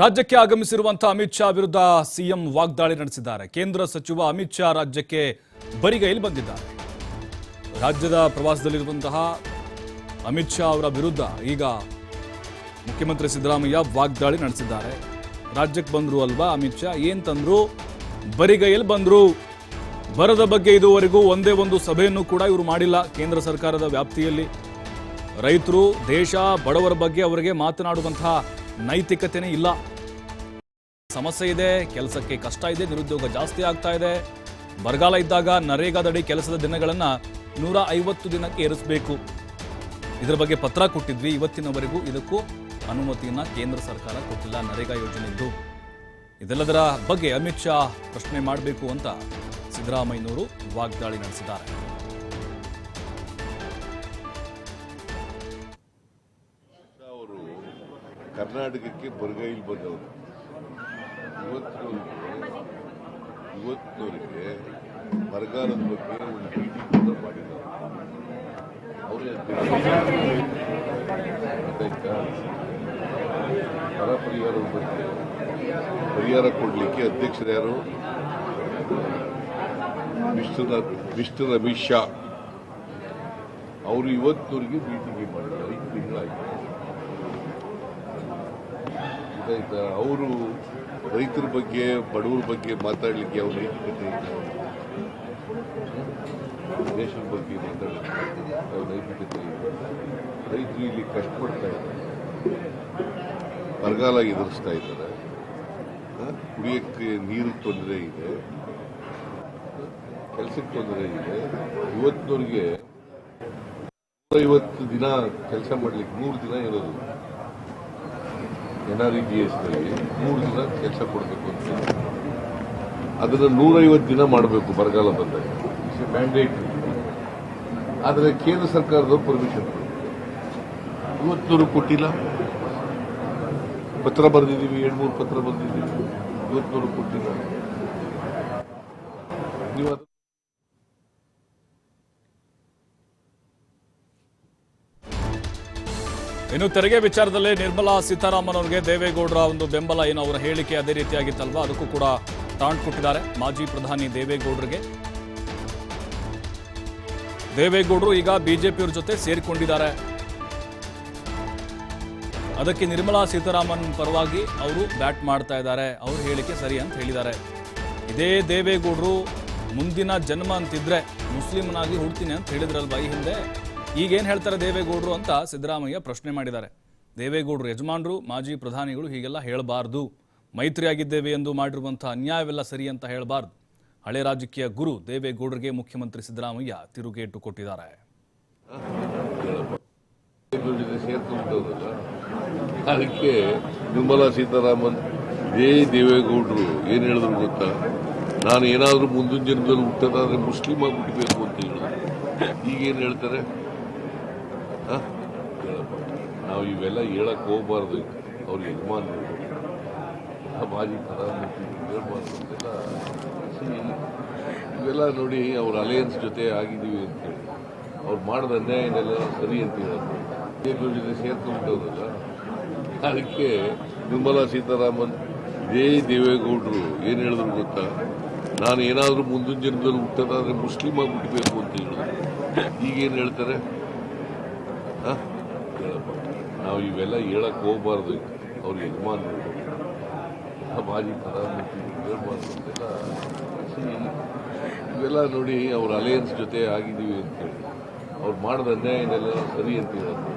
ರಾಜ್ಯಕ್ಕೆ ಆಗಮಿಸಿರುವಂತಹ ಅಮಿತ್ ಶಾ ವಿರುದ್ಧ ಸಿಎಂ ವಾಗ್ದಾಳಿ ನಡೆಸಿದ್ದಾರೆ. ಕೇಂದ್ರ ಸಚಿವ ಅಮಿತ್ ಶಾ ರಾಜ್ಯಕ್ಕೆ ಬರಿಗೈಲಿ ಬಂದಿದ್ದಾರೆ. ರಾಜ್ಯದ ಪ್ರವಾಸದಲ್ಲಿರುವಂತಹ ಅಮಿತ್ ಶಾ ಅವರ ವಿರುದ್ಧ ಈಗ ಮುಖ್ಯಮಂತ್ರಿ ಸಿದ್ದರಾಮಯ್ಯ ವಾಗ್ದಾಳಿ ನಡೆಸಿದ್ದಾರೆ. ರಾಜ್ಯಕ್ಕೆ ಬಂದ್ರು ಅಲ್ವಾ ಅಮಿತ್ ಶಾ? ಏನ್ ತಂದ್ರು? ಬರಿಗೈಯಲ್ಲಿ ಬಂದ್ರು. ಬರದ ಬಗ್ಗೆ ಇದುವರೆಗೂ ಒಂದೇ ಒಂದು ಸಭೆಯನ್ನು ಕೂಡ ಇವರು ಮಾಡಿಲ್ಲ ಕೇಂದ್ರ ಸರ್ಕಾರದ ವ್ಯಾಪ್ತಿಯಲ್ಲಿ. ರೈತರು, ದೇಶ, ಬಡವರ ಬಗ್ಗೆ ಅವರಿಗೆ ಮಾತನಾಡುವಂತಹ ನೈತಿಕತೆನೇ ಇಲ್ಲ. ಸಮಸ್ಯೆ ಇದೆ, ಕೆಲಸಕ್ಕೆ ಕಷ್ಟ ಇದೆ, ನಿರುದ್ಯೋಗ ಜಾಸ್ತಿ ಆಗ್ತಾ ಇದೆ. ಬರಗಾಲ ಇದ್ದಾಗ ನರೇಗಾದಡಿ ಕೆಲಸದ ದಿನಗಳನ್ನು ನೂರ ಐವತ್ತು ದಿನಕ್ಕೆ ಏರಿಸಬೇಕು. ಇದರ ಬಗ್ಗೆ ಪತ್ರ ಕೊಟ್ಟಿದ್ವಿ, ಇವತ್ತಿನವರೆಗೂ ಇದಕ್ಕೂ ಅನುಮತಿಯನ್ನು ಕೇಂದ್ರ ಸರ್ಕಾರ ಕೊಟ್ಟಿಲ್ಲ, ನರೇಗಾ ಯೋಜನೆಯದ್ದು ಇದೆಲ್ಲದರ ಬಗ್ಗೆ ಅಮಿತ್ ಶಾ ಪ್ರಶ್ನೆ ಮಾಡಬೇಕು ಅಂತ ಸಿದ್ದರಾಮಯ್ಯನವರು ವಾಗ್ದಾಳಿ ನಡೆಸಿದ್ದಾರೆ. ಕರ್ನಾಟಕಕ್ಕೆ ಬರಗೈಲಿ ಬಂದವರು. ಇವತ್ತು ಇವತ್ತಿನವರಿಗೆ ಬರಗಾಲದ ಬಗ್ಗೆ ಒಂದು ಭೇಟಿ ಕೂಡ ಮಾಡಿಲ್ಲ. ಅವರೇ ಬರ ಪರಿಹಾರದ ಬಗ್ಗೆ ಪರಿಹಾರ ಕೊಡಲಿಕ್ಕೆ ಅಧ್ಯಕ್ಷರು ಯಾರು? Mister mister Amit Shah. ಅವರು ಇವತ್ತೂರಿಗೆ ಮೀಟಿಂಗ್ ಮಾಡಿದ್ದಾರೆ ಐದು ತಿಂಗಳಾಯ್ತು ಇದ್ದ ಅವರು ರೈತರ ಬಗ್ಗೆ, ಬಡವರ ಬಗ್ಗೆ ಮಾತಾಡಲಿಕ್ಕೆ ಅವ್ರ ನೈತಿಕತೆ ಇಲ್ಲ ದೇಶದ ಬಗ್ಗೆ ಮಾತಾಡಲಿಕ್ಕೆ ಅವ್ರ ನೈತಿಕತೆ ಇಲ್ಲ ರೈತರು ಇಲ್ಲಿ ಕಷ್ಟಪಡ್ತಾ ಇದ್ದಾರೆ. ಬರಗಾಲ ಎದುರಿಸ್ತಾ ಇದ್ದಾರೆ. ಕುಡಿಯಕ್ಕೆ ನೀರು ತೊಂದರೆ ಇದೆ. ಕೆಲಸಕ್ಕೆ ತೊಂದರೆ ಇದೆ. ಇವತ್ತಿನವರಿಗೆ ನೂರೈವತ್ತು ದಿನ ಕೆಲಸ ಮಾಡಲಿಕ್ಕೆ, ಮೂರು ದಿನ ಇರೋದು. ಎನ್ ಆರ್ ಇ ಜಿ ಎಸ್ನಲ್ಲಿ ಮೂರು ದಿನ ಕೆಲಸ ಕೊಡಬೇಕು ಅಂತ ಅದನ್ನು ನೂರೈವತ್ತು ದಿನ ಮಾಡಬೇಕು ಬರಗಾಲ ಬಂದಾಗ. ಮ್ಯಾಂಡೇಟ್ ಆದರೆ ಕೇಂದ್ರ ಸರ್ಕಾರದವ್ರು ಪರ್ಮಿಷನ್ ಇವತ್ತೂರು ಕೊಟ್ಟಿಲ್ಲ. ಪತ್ರ ಬರೆದಿದ್ದೀವಿ, ಎರಡು ಮೂರು ಪತ್ರ ಬರೆದಿದ್ದೀವಿ. ಇವತ್ತೂರು ಕೊಟ್ಟಿಲ್ಲ. ನೀವು ಇನ್ನು ತೆರಿಗೆ ವಿಚಾರದಲ್ಲಿ ನಿರ್ಮಲಾ ಸೀತಾರಾಮನ್ ಅವರಿಗೆ ದೇವೇಗೌಡರ ಒಂದು ಬೆಂಬಲ ಏನು ಅವರ ಹೇಳಿಕೆ ಅದೇ ರೀತಿಯಾಗಿತ್ತಲ್ವ? ಅದಕ್ಕೂ ಕೂಡ ಟಾಂಟ್ ಕೊಟ್ಟಿದ್ದಾರೆ ಮಾಜಿ ಪ್ರಧಾನಿ ದೇವೇಗೌಡರಿಗೆ. ದೇವೇಗೌಡರು ಈಗ ಬಿಜೆಪಿಯವ್ರ ಜೊತೆ ಸೇರಿಕೊಂಡಿದ್ದಾರೆ. ಅದಕ್ಕೆ ನಿರ್ಮಲಾ ಸೀತಾರಾಮನ್ ಪರವಾಗಿ ಅವರು ಬ್ಯಾಟ್ ಮಾಡ್ತಾ ಇದ್ದಾರೆ. ಅವ್ರ ಹೇಳಿಕೆ ಸರಿ ಅಂತ ಹೇಳಿದ್ದಾರೆ. ಇದೇ ದೇವೇಗೌಡರು ಮುಂದಿನ ಜನ್ಮ ಅಂತಿದ್ರೆ ಮುಸ್ಲಿಮನಾಗಿ ಹುಡ್ತೀನಿ ಅಂತ ಹೇಳಿದ್ರಲ್ವಾ ಈ ಹಿಂದೆ? ಈಗೇನು ಹೇಳ್ತಾರೆ ದೇವೇಗೌಡರು ಅಂತ ಸಿದ್ದರಾಮಯ್ಯ ಪ್ರಶ್ನೆ ಮಾಡಿದ್ದಾರೆ. ದೇವೇಗೌಡರು ಯಜಮಾನರು, ಮಾಜಿ ಪ್ರಧಾನಿಗಳು ಹೀಗೆಲ್ಲ ಹೇಳಬಾರ್ದು. ಮೈತ್ರಿಯಾಗಿದ್ದೇವೆ ಎಂದು ಮಾಡಿರುವಂಥ ಅನ್ಯಾಯವೆಲ್ಲ ಸರಿ ಅಂತ ಹೇಳಬಾರ್ದು. ಹಳೆ ರಾಜಕೀಯ ಗುರು ದೇವೇಗೌಡರಿಗೆ ಮುಖ್ಯಮಂತ್ರಿ ಸಿದ್ದರಾಮಯ್ಯ ತಿರುಗೇಟು ಕೊಟ್ಟಿದ್ದಾರೆ. ಅದಕ್ಕೆ ನಿರ್ಮಲಾ ಸೀತಾರಾಮನ್ ಇದೇ ದೇವೇಗೌಡರು, ಏನ್ ಹೇಳಿದ್ರು ಗೊತ್ತಾ? ನಾನು ಏನಾದರೂ ಮುಂದಿನ ಜನ್ಮದಲ್ಲಿ ಹುಟ್ಟೋದಾದ್ರೆ ಮುಸ್ಲಿಂ ಹುಟ್ಟಬೇಕು ಅಂತ ಹೇಳಿದ್ರು ಈಗೇನು ಹೇಳ್ತಾರೆ. ನಾವು ಇವೆಲ್ಲ ಹೇಳಕ್ಕೆ ಹೋಗ್ಬಾರ್ದು. ಅವ್ರ ಯಜಮಾನರು. ಮಾಜಿ ಪ್ರಧಾನಮಂತ್ರಿ ಹೇಳ್ಬಾರ್ದು ಅಂತೆಲ್ಲ ಇವೆಲ್ಲ ನೋಡಿ ಅವ್ರ ಅಲಯನ್ಸ್ ಜೊತೆ ಆಗಿದ್ದೀವಿ ಅಂತೇಳಿ ಅವ್ರು ಮಾಡಿದ ಅನ್ಯಾಯನೆಲ್ಲ ಸರಿ ಅಂತ ಹೇಳೋದು. ಜೊತೆ ಸೇರ್ಕೊಂಡ್ಬಿಟ್ಟವ್ರಲ್ಲ. ಅದಕ್ಕೆ ನಿರ್ಮಲಾ ಸೀತಾರಾಮನ್ ಇದೇ ದೇವೇಗೌಡರು ಏನು ಹೇಳಿದ್ರು ಗೊತ್ತಾ? ನಾನು ಏನಾದರೂ ಮುಂದಿನ ಜನ್ಮದಲ್ಲಿ ಹುಟ್ಟೋದಾದ್ರೆ ಮುಸ್ಲಿಂ ಆಗ್ಬಿಡ್ಬೇಕು ಅಂತ ಹೇಳಿದ್ರು. ಈಗೇನು ಹೇಳ್ತಾರೆ. ನಾವು ಇವೆಲ್ಲ ಹೇಳಕ್ ಹೋಗ್ಬಾರ್ದು ಅವ್ರ ಯಜಮಾನರು. ಮಾಜಿ ಪ್ರಧಾನಮಂತ್ರಿ ಹೇಳ್ಬಾರ್ದು ಅಂತೆಲ್ಲ ಇವೆಲ್ಲ ನೋಡಿ ಅವ್ರ ಅಲಯನ್ಸ್ ಜೊತೆ ಆಗಿದ್ದೀವಿ ಅಂತೇಳಿ ಅವ್ರು ಮಾಡಿದ ಅನ್ಯಾಯನೆಲ್ಲ ಸರಿ ಅಂತ ಹೇಳೋದು.